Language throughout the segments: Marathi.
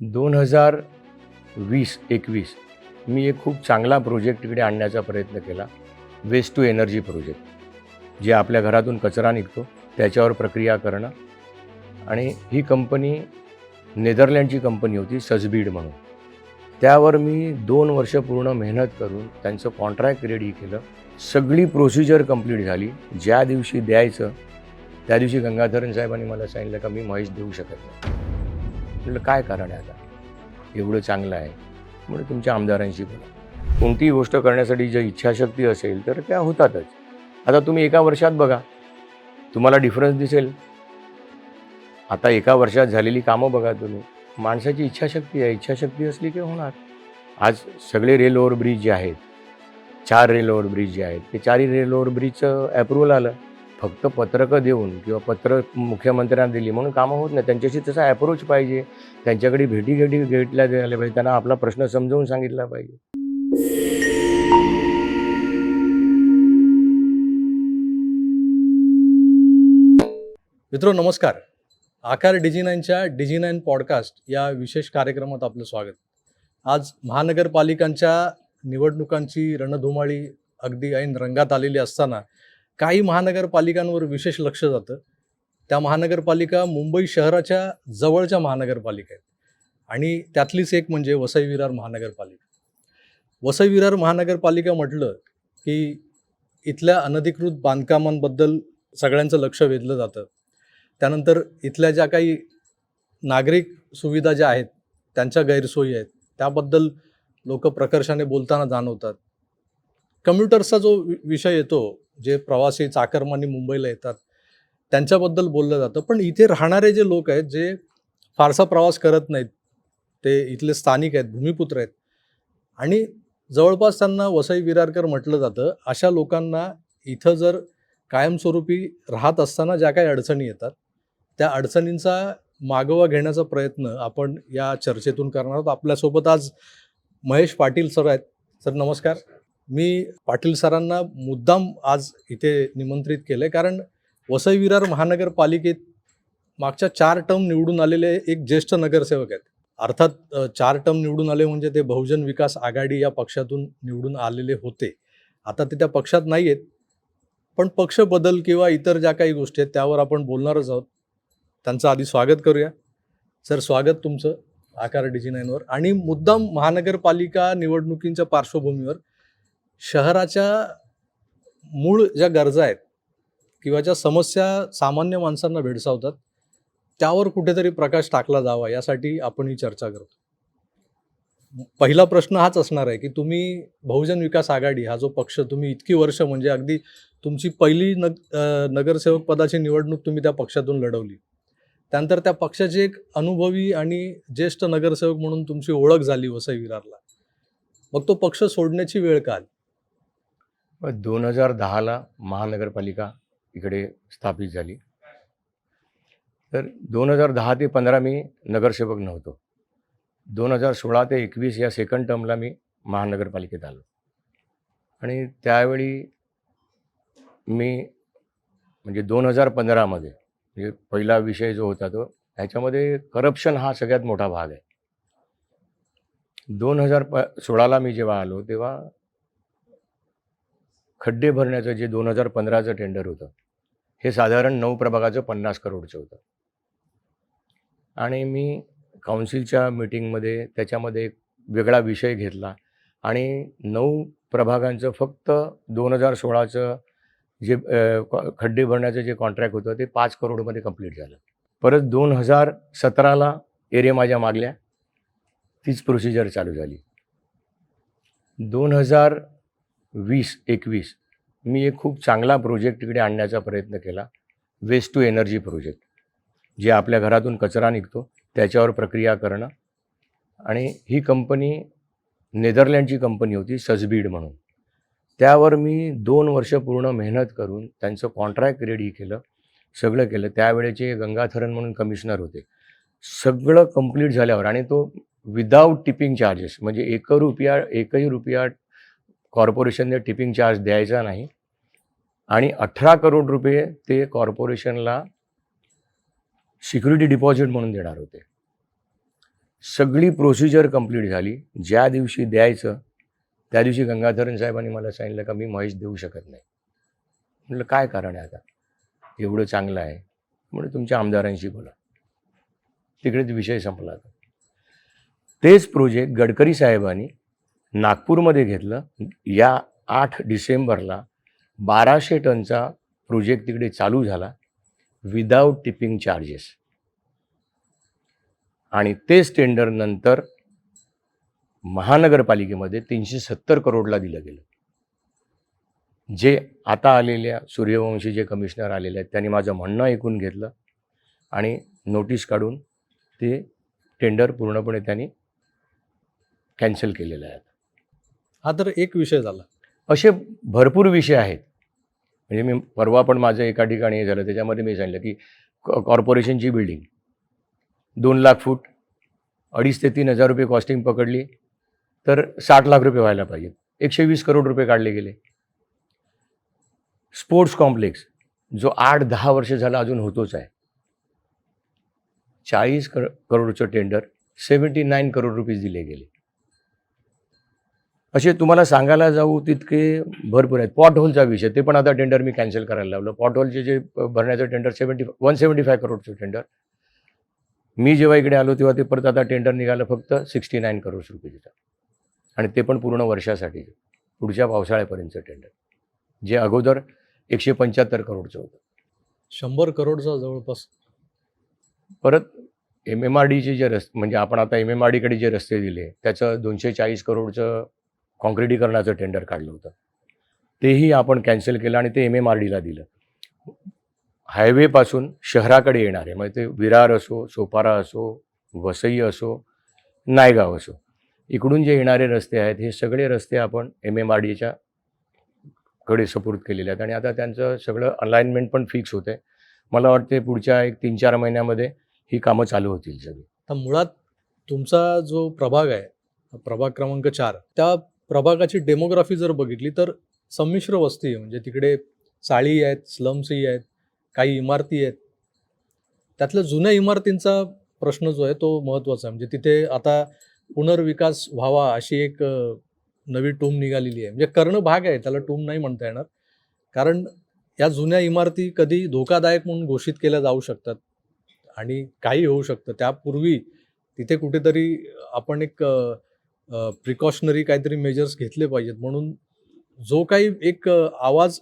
दोन हजार वीस एकवीस मी एक खूप चांगला प्रोजेक्ट इकडे आणण्याचा प्रयत्न केला. वेस्ट टू एनर्जी प्रोजेक्ट जे आपल्या घरातून कचरा निघतो त्याच्यावर प्रक्रिया करणं. आणि ही कंपनी नेदरलँडची कंपनी होती सजबीड म्हणून. त्यावर मी दोन वर्ष पूर्ण मेहनत करून त्यांचं कॉन्ट्रॅक्ट रेडी केलं. सगळी प्रोसिजर कंप्लीट झाली. ज्या दिवशी द्यायचं त्या दिवशी गंगाधरन साहेबांनी मला सांगितलं का मी महेश देऊ शकत नाही. म्हटलं काय कारण आहे आता? एवढं चांगलं आहे. म्हणून तुमच्या आमदारांशी बोला. कोणतीही गोष्ट करण्यासाठी जर इच्छाशक्ती असेल तर त्या होतातच. आता तुम्ही एका वर्षात बघा. तुम्हाला डिफरन्स दिसेल. आता एका वर्षात झालेली कामं बघा तुम्ही. माणसाची इच्छाशक्ती आहे. इच्छाशक्ती असली की होणार. आज सगळे रेल ओव्हर ब्रिज जे आहेत चार रेल ओव्हर ब्रिज जे आहेत ते चारही रेल ओव्हर ब्रिजचं ॲप्रुव्हल आलं. फक्त पत्रकं देऊन किंवा पत्र मुख्यमंत्र्यांना दिली म्हणून कामं होत नाही. त्यांच्याशी तसा अप्रोच पाहिजे. त्यांच्याकडे भेटी घेटी घेतल्या गेल्या पाहिजे. त्यांना आपला प्रश्न समजावून सांगितला पाहिजे. मित्र नमस्कार. आकार डिजी नाईनच्या डिजी नाईन पॉडकास्ट या विशेष कार्यक्रमात आपलं स्वागत. आज महानगरपालिकांच्या निवडणुकांची रणधुमाळी अगदी ऐन रंगात आलेली असताना काही महानगरपालिकांवर विशेष लक्ष जातं. त्या महानगरपालिका मुंबई शहराच्या जवळच्या महानगरपालिका आहेत. आणि त्यातलीच एक म्हणजे वसई विरार महानगरपालिका. वसई विरार महानगरपालिका म्हटलं की इथल्या अनधिकृत बांधकामांबद्दल सगळ्यांचं लक्ष वेधलं जातं. त्यानंतर इथल्या ज्या काही नागरिक सुविधा ज्या आहेत त्यांच्या गैरसोयी आहेत त्याबद्दल लोक प्रकर्षाने बोलताना जाणवतात. कम्प्युटर्सचा जो वि- विषय येतो जे प्रवासी चाकरमानी मुंबईला येतात त्यांच्याबद्दल बोललं जातं. पण इथे राहणारे जे लोक आहेत जे फारसा प्रवास करत नाहीत ते इथले स्थानिक आहेत भूमिपुत्र आहेत. आणि जवळपास त्यांना वसई विरारकर म्हटलं जातं अशा लोकांना इथं जर कायमस्वरूपी राहत असताना ज्या काही अडचणी येतात त्या अडचणींचा मागोवा घेण्याचा प्रयत्न आपण या चर्चेतून करणार आहोत. आपल्यासोबत आज महेश पाटील सर आहेत. सर नमस्कार. मी पाटील सरांना मुद्दाम आज इथे निमंत्रित केलं आहे कारण वसई विरार महानगरपालिकेत मागच्या चार टर्म निवडून आलेले एक ज्येष्ठ नगरसेवक आहेत. अर्थात चार टर्म निवडून आले म्हणजे ते बहुजन विकास आघाडी या पक्षातून निवडून आलेले होते. आता ते त्या पक्षात नाही आहेत पण पक्ष बदल किंवा इतर ज्या काही गोष्टी आहेत त्यावर आपण बोलणारच आहोत. त्यांचं आधी स्वागत करूया. सर स्वागत तुमचं आकार डिजी नाईनवर आणि मुद्दाम महानगरपालिका निवडणुकींच्या पार्श्वभूमीवर शहराच्या मूळ ज्या गरजा आहेत किंवा ज्या समस्या सामान्य माणसांना भेडसावतात त्यावर कुठेतरी प्रकाश टाकला जावा यासाठी आपण ही चर्चा करतो. पहिला प्रश्न हाच असणार आहे की तुम्ही बहुजन विकास आघाडी हा जो पक्ष तुम्ही इतकी वर्ष म्हणजे अगदी तुमची पहिली नग नगरसेवक पदाची निवडणूक तुम्ही त्या पक्षातून लढवली. त्यानंतर त्या पक्षाचे एक अनुभवी आणि ज्येष्ठ नगरसेवक म्हणून तुमची ओळख झाली वसई विरारला. मग तो पक्ष सोडण्याची वेळ का आली? दोन हजार दहाला महानगरपालिका इकडे स्थापित झाली. तर दोन हजार दहा ते पंधरा मी नगरसेवक नव्हतो. दोन हजार सोळा ते एकवीस या सेकंड टर्मला मी महानगरपालिकेत आलो. आणि त्यावेळी मी म्हणजे दोन हजार पंधरामध्ये म्हणजे पहिला विषय जो होता तो ह्याच्यामध्ये करप्शन हा सगळ्यात मोठा भाग आहे. दोन हजार प सोळाला मी जेव्हा आलो तेव्हा खड्डे भरण्याचं जे दोन हजार पंधराचं टेंडर होतं हे साधारण नऊ प्रभागाचं पन्नास करोडचं होतं. आणि मी काउन्सिलच्या मीटिंगमध्ये त्याच्यामध्ये एक वेगळा विषय घेतला. आणि नऊ प्रभागांचं फक्त दोन हजार सोळाचं जे खड्डे भरण्याचं जे कॉन्ट्रॅक्ट होतं ते पाच करोडमध्ये कंप्लीट झालं. परत दोन हजार सतराला एरिया माझ्या मागल्या तीच प्रोसिजर चालू झाली. दोन हजार वीस एकवीस. मी एक खूप चांगला प्रोजेक्ट तिकडे आणण्याचा प्रयत्न केला. वेस्ट टू एनर्जी प्रोजेक्ट जे आपल्या घरातून कचरा निघतो त्याच्यावर प्रक्रिया करणं. आणि ही कंपनी नेदरलँडची कंपनी होती सजबीड म्हणून. त्यावर मी दोन वर्ष पूर्ण मेहनत करून त्यांचं कॉन्ट्रॅक्ट रेडी केलं सगळं केलं. त्यावेळेचे गंगाथरन म्हणून कमिशनर होते. सगळं कंप्लीट झाल्यावर आणि तो विदाऊट टिपिंग चार्जेस म्हणजे एक रुपया एकही रुपया कॉर्पोरेशनने टिपिंग चार्ज द्यायचा नाही. आणि अठरा करोड रुपये ते कॉर्पोरेशनला सिक्युरिटी डिपॉझिट म्हणून देणार होते. सगळी प्रोसिजर कंप्लीट झाली. ज्या दिवशी द्यायचं त्या दिवशी गंगाधरन साहेबांनी मला सांगितलं का मी महेश देऊ शकत नाही. म्हटलं काय कारण आहे आता? एवढं चांगलं आहे. म्हणजे तुमच्या आमदारांशी बोला. तिकडेच विषय संपला आता. तेच प्रोजेक्ट गडकरी साहेबांनी नागपूरमध्ये घेतलं. या आठ डिसेंबरला बाराशे टनचा प्रोजेक्ट तिकडे चालू झाला. Without tipping charges. आणि तेच टेंडर नंतर महानगरपालिकेमध्ये तीनशे सत्तर करोडला दिलं गेलं. जे आता आलेल्या सूर्यवंशी जे कमिशनर आलेले आहेत त्यांनी माझं म्हणणं ऐकून घेतलं. आणि नोटीस काढून ते टेंडर पूर्णपणे त्यांनी कॅन्सल केलेलं आहे हा तर एक विषय झाला. असे भरपूर विषय आहेत. म्हणजे मी परवा पण माझं एका ठिकाणी हे झालं त्याच्यामध्ये मी सांगितलं की कॉ- कॉर्पोरेशनची बिल्डिंग. दोन लाख फूट अडीच ते तीन हजार रुपये कॉस्टिंग पकडली तर साठ लाख रुपये व्हायला पाहिजेत एकशे वीस करोड रुपये काढले गेले. स्पोर्ट्स कॉम्प्लेक्स जो आठ दहा वर्ष झाला अजून होतोच आहे. चाळीस कर करोडचं tender seventy nine crore rupees दिले गेले. असे तुम्हाला सांगायला जाऊ तितके भरपूर आहेत. पॉट होलचा विषय ते पण आता टेंडर मी कॅन्सल करायला लावलं. पॉट होलचे जे भरण्याचं tender seventy one seventy five करोडचं tender मी जेव्हा इकडे आलो तेव्हा ते परत आता टेंडर निघालं फक्त सिक्स्टी नाईन करोड रुपीचं आणि ते पण पूर्ण वर्षासाठी पुढच्या पावसाळ्यापर्यंतचं टेंडर जे अगोदर एकशे पंच्याहत्तर करोडचं होतं. शंभर करोडचा जवळपास. परत एम एम आर डीचे जे रस्ते म्हणजे आपण आता एम एम आर डीकडे जे रस्ते दिले त्याचं दोनशे चाळीस करोडचं कॉन्क्रिटीकरणाचं टेंडर काढलं होतं. तेही आपण कॅन्सल केलं आणि ते एम एम आर डीला दिलं. हायवेपासून शहराकडे येणारे म्हणजे ते विरार असो सोपारा असो वसई असो नायगाव असो इकडून जे येणारे रस्ते आहेत हे सगळे रस्ते आपण एम एम आर डीच्या कडे सपोर्ट केलेले आहेत. आणि आता त्यांचं सगळं अलाइनमेंट पण फिक्स होतं आहे मला वाटते पुढच्या एक तीन चार महिन्यामध्ये ही कामं चालू होतील सगळी. तर मुळात तुमचा जो प्रभाग आहे प्रभाग क्रमांक चार त्या प्रभागाची डेमोग्राफी जर बघितली तर संमिश्र वस्ती आहे. म्हणजे तिकडे चाळी आहेत स्लम्सही आहेत काही इमारती आहेत. त्यातल्या जुन्या इमारतींचा प्रश्न जो आहे तो महत्त्वाचा आहे. म्हणजे तिथे आता पुनर्विकास व्हावा अशी एक नवी टूम निघालेली आहे. म्हणजे करणं भाग आहे त्याला टूम नाही म्हणता येणार. कारण या जुन्या इमारती कधी धोकादायक म्हणून घोषित केल्या जाऊ शकतात आणि काही होऊ शकतं. त्यापूर्वी तिथे कुठेतरी आपण एक प्रिकॉशनरी काहीतरी मेजर्स घेतले पाहिजेत. म्हणून जो काही एक आवाज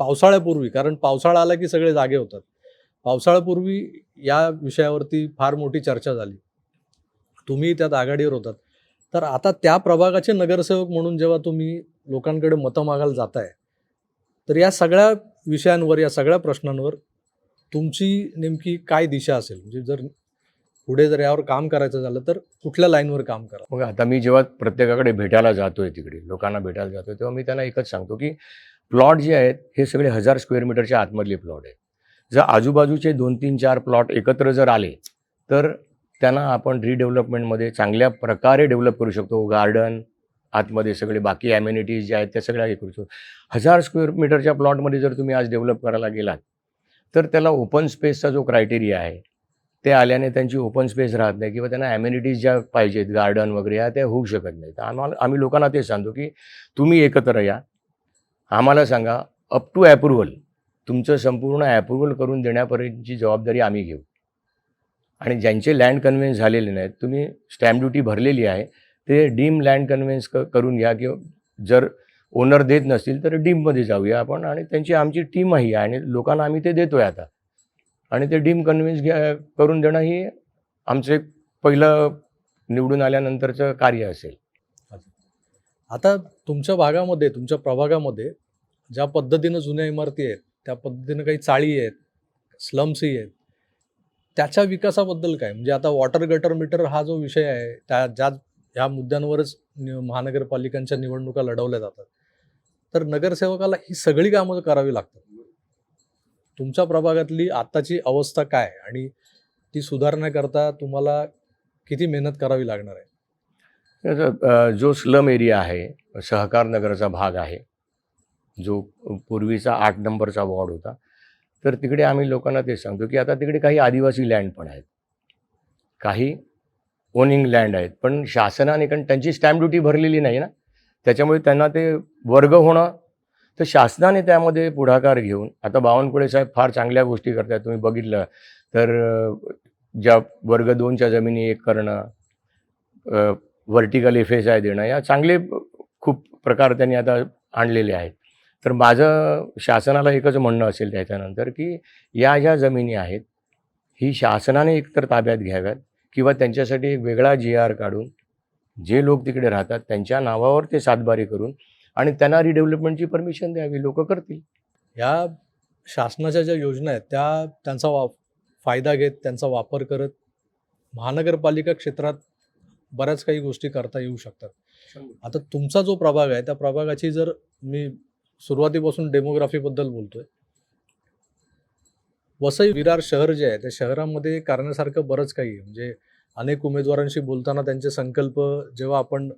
पावसाळ्यापूर्वी कारण पावसाळा आला की सगळे जागे होतात. पावसाळ्यापूर्वी या विषयावरती फार मोठी चर्चा झाली. तुम्ही त्यात आघाडीवर होतात. तर आता त्या प्रभागाचे नगरसेवक म्हणून जेव्हा तुम्ही लोकांकडे मतं मागायला जाताय तर या सगळ्या विषयांवर या सगळ्या प्रश्नांवर तुमची नेमकी काय दिशा असेल? म्हणजे जर पुढे जर यावर काम करायचं झालं तर कुठल्या लाईनवर काम करा? मग आता मी जेव्हा प्रत्येकाकडे भेटायला जातोय तिकडे लोकांना भेटायला जातोय तेव्हा मी त्यांना एकच सांगतो की प्लॉट जे आहेत हे सगळे हजार स्क्वेअर मीटरच्या आतमधले प्लॉट आहेत. जर आजूबाजूचे दोन तीन चार प्लॉट एकत्र जर आले तर त्यांना आपण रिडेव्हलपमेंटमध्ये चांगल्या प्रकारे डेव्हलप करू शकतो. गार्डन आतमध्ये सगळे बाकी ॲम्युनिटीज ज्या आहेत त्या सगळ्या हे करू शकतो. हजार स्क्वेअर मीटरच्या प्लॉटमध्ये जर तुम्ही आज डेव्हलप करायला गेलात तर त्याला ओपन स्पेसचा जो क्रायटेरिया आहे ते आल्याने त्यांची ओपन स्पेस राहत नाही किंवा त्यांना ॲम्युनिटीज ज्या पाहिजेत गार्डन वगैरे या त्या होऊ शकत नाहीत. तर आम्हाला आम्ही लोकांना ते सांगतो की तुम्ही एकत्र या. आम्हाला सांगा अप टू ॲप्रुव्हल तुमचं संपूर्ण ॲप्रुव्हल करून देण्यापर्यंतची जबाबदारी आम्ही घेऊ. आणि ज्यांचे लँड कन्व्हेन्स झालेले नाहीत तुम्ही स्टॅम्प ड्युटी भरलेली आहे ते डीम लँड कन्व्हेन्स क करून घ्या किंवा जर ओनर देत नसतील तर डीममध्ये जाऊया आपण आणि त्यांची आमची टीमही आहे आणि लोकांना आम्ही ते देतोय आता. आणि ते डीम कन्व्हिन्स घ्या करून देणं ही आमचं एक पहिलं निवडून आल्यानंतरचं कार्य असेल. आता तुमच्या भागामध्ये तुमच्या प्रभागामध्ये ज्या पद्धतीनं जुन्या इमारती आहेत त्या पद्धतीनं काही चाळी आहेत स्लम्सही आहेत त्याच्या विकासाबद्दल काय? म्हणजे आता वॉटर गटर मीटर हा जो विषय आहे त्या ज्या ह्या मुद्द्यांवरच महानगरपालिकांच्या निवडणुका लढवल्या जातात. तर नगरसेवकाला ही सगळी कामं करावी लागतात. तुमच्या प्रभागातली आत्ताची अवस्था काय? आणि ती सुधारण्याकरता तुम्हाला किती मेहनत करावी लागणार आहे? जो स्लम एरिया आहे सहकार नगरचा भाग आहे जो पूर्वीचा आठ नंबरचा वॉर्ड होता तर तिकडे आम्ही लोकांना ते सांगतो की आता तिकडे काही आदिवासी लँड पण आहेत. काही ओनिंग लँड आहेत पण शासनाने कारण त्यांची स्टॅम्प ड्युटी भरलेली नाही ना त्याच्यामुळे त्यांना ते वर्ग होणं तर शासनाने त्यामध्ये पुढाकार घेऊन आता बावनकुळे साहेब फार चांगल्या गोष्टी करतात तुम्ही बघितलं. तर ज्या वर्ग दोनच्या जमिनी एक करणं व्हर्टिकल एफ एस आय देणं या चांगले खूप प्रकार त्यांनी आता आणलेले आहेत. तर माझं शासनाला एकच म्हणणं असेल त्याच्यानंतर की या ज्या जमिनी आहेत ही शासनाने एकतर ताब्यात घ्याव्यात किंवा त्यांच्यासाठी एक वेगळा जी आर काढून जे लोक तिकडे राहतात त्यांच्या नावावर ते सातबारी करून आणि त्यांना रिडेव्हलपमेंटची परमिशन द्यावी लोक करतील. या शासनाच्या ज्या योजना आहेत त्या त्यांचा वा फायदा घेत त्यांचा वापर करत महानगरपालिका क्षेत्रात बऱ्याच काही गोष्टी करता येऊ शकतात. आता तुमचा जो प्रभाग आहे त्या प्रभागाची जर मी सुरुवातीपासून डेमोग्राफीबद्दल बोलतोय. वसई विरार शहर जे आहे त्या शहरामध्ये करण्यासारखं बरंच काही आहे. म्हणजे अनेक उमेदवारांशी बोलताना त्यांचे संकल्प जेव्हा आपण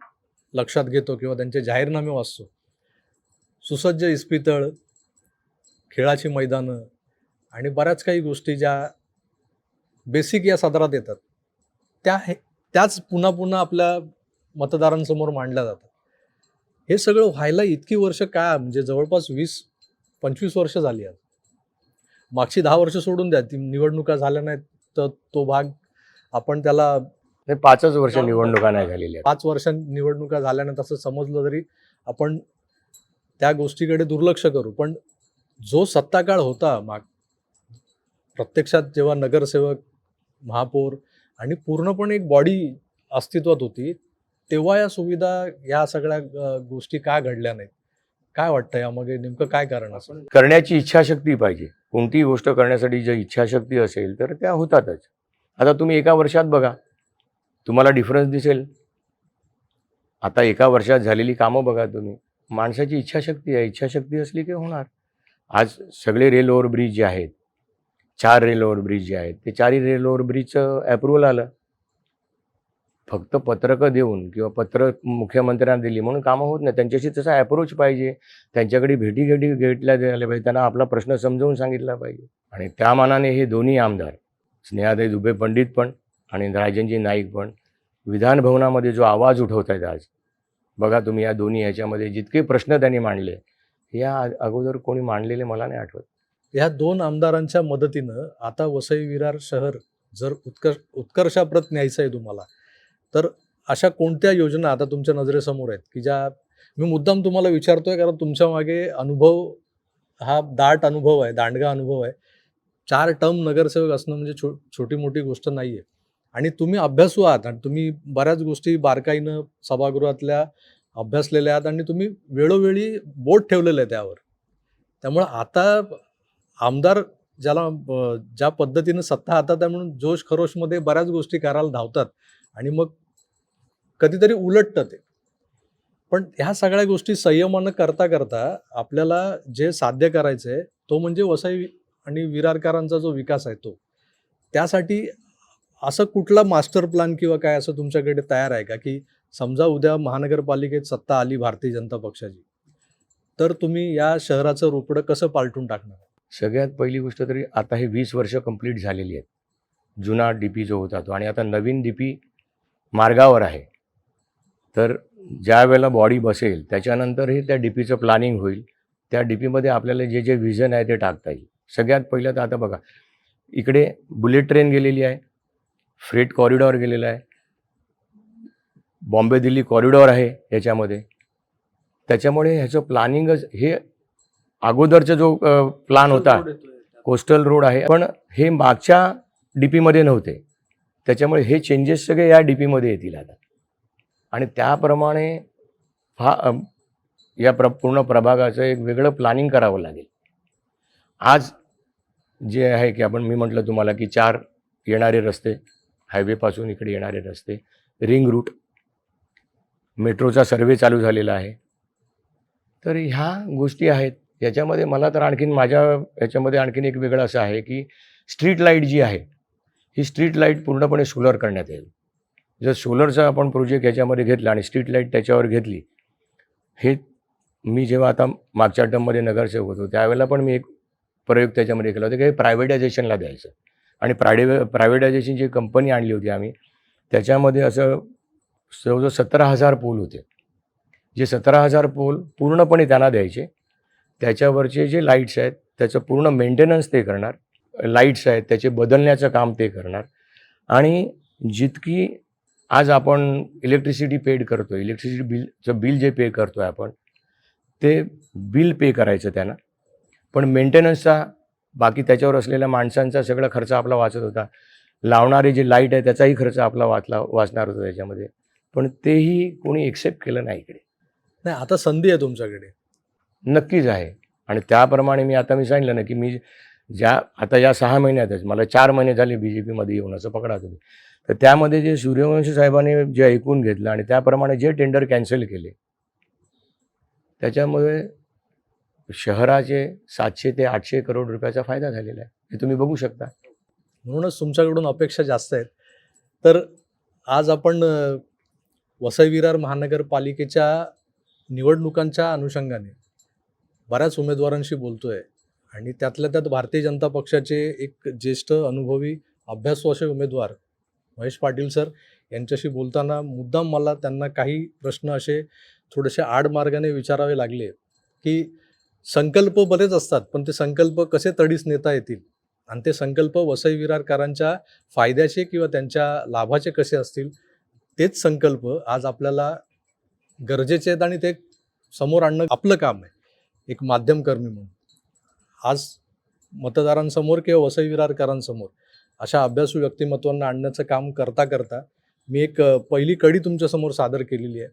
लक्षात घेतो किंवा त्यांचे जाहीरनामे वाचतो. सुसज्ज इस्पितळ खेळाची मैदानं आणि बऱ्याच काही गोष्टी ज्या बेसिक या सदरात येतात. त्या हे त्याच पुन्हा पुन्हा आपल्या मतदारांसमोर मांडल्या जातात. हे सगळं व्हायला इतकी वर्ष काय म्हणजे जवळपास वीस पंचवीस वर्ष झाली आहेत. मागची दहा वर्ष सोडून द्या ती निवडणुका झाल्या नाहीत तर तो भाग आपण त्याला हे पाचच वर्ष निवडणुका नाही झालेल्या. पाच वर्ष निवडणुका झाल्यानंतर असं समजलं तरी आपण त्या गोष्टीकडे दुर्लक्ष करू. पण जो सत्ताकाळ होता माग प्रत्यक्षात जेव्हा नगरसेवक महापौर आणि पूर्णपणे एक बॉडी अस्तित्वात होती तेव्हा या सुविधा या सगळ्या गोष्टी का घडल्या नाहीत? काय वाटतं यामागे? नेमकं काय कारण असं करण्याची इच्छाशक्ती पाहिजे. कोणतीही गोष्ट करण्यासाठी जर इच्छाशक्ती असेल तर त्या होतातच. आता तुम्ही एका वर्षात बघा. तुम्हाला डिफरन्स दिसेल. आता एका वर्षात झालेली कामं बघा तुम्ही. माणसाची इच्छाशक्ती आहे. इच्छाशक्ती असली की होणार. आज सगळे रेल ओव्हर ब्रिज जे आहेत चार रेल ओव्हर ब्रिज जे आहेत ते चारही रेल ओव्हर ब्रिजचं अप्रुव्हल आलं. फक्त पत्रकं देऊन किंवा पत्र मुख्यमंत्र्यांना दिली म्हणून कामं होत नाही. त्यांच्याशी तसा अप्रोच पाहिजे. त्यांच्याकडे भेटी घेटी घेतल्या द्यायला पाहिजे. त्यांना आपला प्रश्न समजावून सांगितला पाहिजे. आणि त्या मानाने हे दोन्ही आमदार स्नेहादय दुबे पंडित पण आणि राजनजी नाईक पण विधान भवनामध्ये जो आवाज उठवत आहेत आज बघा तुम्ही या दोन्ही ह्याच्यामध्ये जितके प्रश्न त्यांनी मांडले या अगोदर कोणी मांडलेले मला नाही आठवत. या दोन आमदारांच्या मदतीनं आता वसई विरार शहर जर उत्कर्ष उत्कर्षाप्रत न्यायचं आहे तुम्हाला तर अशा कोणत्या योजना आता तुमच्या नजरेसमोर आहेत? की ज्या मी मुद्दाम तुम्हाला विचारतोय कारण तुमच्या मागे अनुभव हा दाट अनुभव आहे दांडगा अनुभव आहे. चार टर्म नगरसेवक असणं म्हणजे छो छोटी मोठी गोष्ट नाही आहे आणि तुम्ही अभ्यासू आहात आणि तुम्ही बऱ्याच गोष्टी बारकाईनं सभागृहातल्या अभ्यासलेल्या आहात आणि तुम्ही वेळोवेळी बोट ठेवलेलं आहे त्यावर. त्यामुळं आता आमदार ज्याला ज्या पद्धतीनं सत्ता हातात आहे म्हणून जोश खरोशमध्ये बऱ्याच गोष्टी करायला धावतात आणि मग कधीतरी उलटतं ते. पण ह्या सगळ्या गोष्टी संयमानं करता करता आपल्याला जे साध्य करायचं आहे तो म्हणजे वसई आणि विरारकरांचा जो विकास आहे तो. त्यासाठी असं कुठला मास्टर प्लॅन किंवा काय असं तुमच्याकडे तयार आहे का? की समजा उद्या महानगरपालिकेत सत्ता आली भारतीय जनता पक्षाची तर तुम्ही या शहराचं रोपडं कसं पालटून टाकणार? सगळ्यात पहिली गोष्ट तरी आता हे वीस वर्ष कंप्लीट झालेली आहेत. जुना डी पी जो होता तो. आणि आता नवीन डी पी मार्गावर आहे. तर ज्या वेळेला बॉडी बसेल त्याच्यानंतरही त्या डी पीचं प्लॅनिंग होईल. त्या डी पीमध्ये आपल्याला जे जे व्हिजन आहे ते टाकता येईल. सगळ्यात पहिलं तर आता बघा इकडे बुलेट ट्रेन गेलेली आहे. फ्रेट कॉरिडॉर गेलेला आहे. बॉम्बे दिल्ली कॉरिडॉर आहे याच्यामध्ये. त्याच्यामुळे ह्याचं प्लॅनिंगच हे अगोदरचा जो प्लान होता कोस्टल रोड आहे पण हे मागच्या डी पीमध्ये नव्हते. त्याच्यामुळे हे चेंजेस सगळे या डी पीमध्ये येतील आता. आणि त्याप्रमाणे हा या प्र पूर्ण प्रभागाचं एक वेगळं प्लॅनिंग करावं लागेल. आज जे आहे की आपण मी म्हटलं तुम्हाला की चार येणारे रस्ते हायवेपासून इकडे येणारे रस्ते. रिंग रूट मेट्रोचा सर्वे चालू झालेला आहे. तर ह्या गोष्टी आहेत. याच्यामध्ये मला तर आणखीन माझ्या याच्यामध्ये आणखीन एक वेगळं असं आहे की स्ट्रीट लाइट जी आहे ही स्ट्रीट लाइट पूर्णपणे सोलर करण्यात येईल. जर सोलरचा आपण प्रोजेक्ट याच्यामध्ये घेतला आणि स्ट्रीट लाइट त्याच्यावर घेतली हे मी जेव्हा आता मागच्या टर्ममध्ये नगरसेवक होतो त्यावेळेला पण मी एक प्रयोग त्याच्यामध्ये केला होता की हे प्रायव्हेटायझेशनला द्यायचं. आणि प्रायव्हे प्रायव्हेटायझेशनची कंपनी आणली होती आम्ही त्याच्यामध्ये असं जवळजवळ सतरा हजार पोल होते. जे सतरा हजार पोल पूर्णपणे त्यांना द्यायचे. त्याच्यावरचे जे लाईट्स आहेत त्याचं पूर्ण मेंटेनन्स ते करणार. लाईट्स आहेत त्याचे बदलण्याचं काम ते करणार. आणि जितकी आज आपण इलेक्ट्रिसिटी पेड करतो इलेक्ट्रिसिटी बिलचं बिल जे पे करतो आहे आपण ते बिल पे करायचं त्यांना. पण मेंटेनन्सचा बाकी त्याच्यावर असलेल्या माणसांचा सगळा खर्च आपला वाचत होता. लावणारे जे लाइट आहे त्याचाही खर्च आपला वाचला वाचणार होता त्याच्यामध्ये. पण तेही कोणी एक्सेप्ट केलं नाही इकडे. नाही आता संधी आहे तुमच्याकडे. नक्कीच आहे. आणि त्याप्रमाणे मी आता मी सांगितलं ना की मी ज्या आता या सहा महिन्यातच मला चार महिने झाले बी जे पीमध्ये येऊन असं पकडा तुम्ही. तर त्यामध्ये जे सूर्यवंशी साहेबांनी जे ऐकून घेतलं आणि त्याप्रमाणे जे टेंडर कॅन्सल केले त्याच्यामुळे शहराचे सातशे ते आठशे करोड रुपयाचा फायदा झालेला आहे. हे तुम्ही बघू शकता. म्हणूनच तुमच्याकडून अपेक्षा जास्त आहेत. तर आज आपण वसई विरार महानगरपालिकेच्या निवडणुकांच्या अनुषंगाने बऱ्याच उमेदवारांशी बोलतोय आणि त्यातल्या त्यात भारतीय जनता पक्षाचे एक ज्येष्ठ अनुभवी अभ्यासू असे उमेदवार महेश पाटील सर यांच्याशी बोलताना मुद्दाम मला त्यांना काही प्रश्न असे थोडेसे आडमार्गाने विचारावे लागले की संकल्प बरेच असतात पण ते संकल्प कसे तडीस नेता येतील? आणि ते संकल्प वसई विरारकरांच्या फायद्याचे किंवा त्यांच्या लाभाचे कसे असतील? तेच संकल्प आज आपल्याला गरजेचे आहेत आणि ते समोर आणणं आपलं काम आहे एक माध्यमकर्मी म्हणून. आज मतदारांसमोर किंवा वसई विरारकरांसमोर अशा अभ्यासू व्यक्तिमत्वांना आणण्याचं काम करता करता मी एक पहिली कडी तुमच्यासमोर सादर केलेली आहे.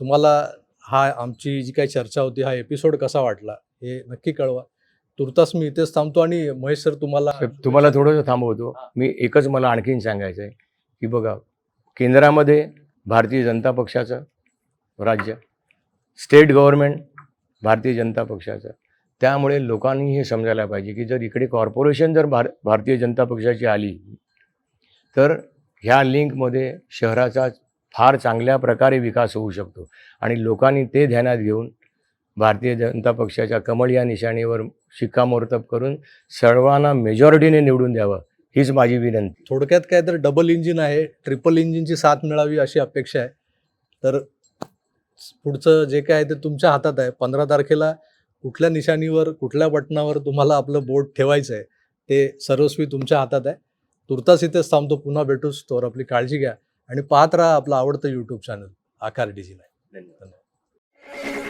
तुम्हाला हा आमची जी काही चर्चा होती हा एपिसोड कसा वाटला हे नक्की कळवा. तुर्तास मी इथेच थांबतो आणि महेश सर तुम्हाला तुम्हाला थोडंसं थांबवतो. मी एकच मला आणखीन सांगायचं आहे की बघा केंद्रामध्ये भारतीय जनता पक्षाचं राज्य स्टेट गव्हर्नमेंट भारतीय जनता पक्षाचं. त्यामुळे लोकांनी हे समजायला पाहिजे की जर इकडे कॉर्पोरेशन जर भार भारतीय जनता पक्षाची आली तर ह्या लिंकमध्ये शहराचा फार चांगल्या प्रकारे विकास होऊ शकतो. आणि लोकांनी ते ध्यानात घेऊन भारतीय जनता पक्षाच्या कमळ या निशाणीवर शिक्कामोर्तब करून सर्वांना मेजॉरिटीने निवडून द्यावं हीच माझी विनंती. थोडक्यात काय तर डबल इंजिन आहे ट्रिपल इंजिनची साथ मिळावी अशी अपेक्षा आहे. तर पुढचं जे काय आहे ते तुमच्या हातात आहे. पंधरा तारखेला कुठल्या निशाणीवर कुठल्या बटनावर तुम्हाला आपलं बोट ठेवायचं आहे ते सर्वस्वी तुमच्या हातात आहे. तुर्तास इथेच थांबतो. पुन्हा भेटूच तोवर आपली काळजी घ्या. आणि पाहत राहा आपलं आवडतं यूट्यूब चॅनल आकार डिजिन आहे धन्यवाद.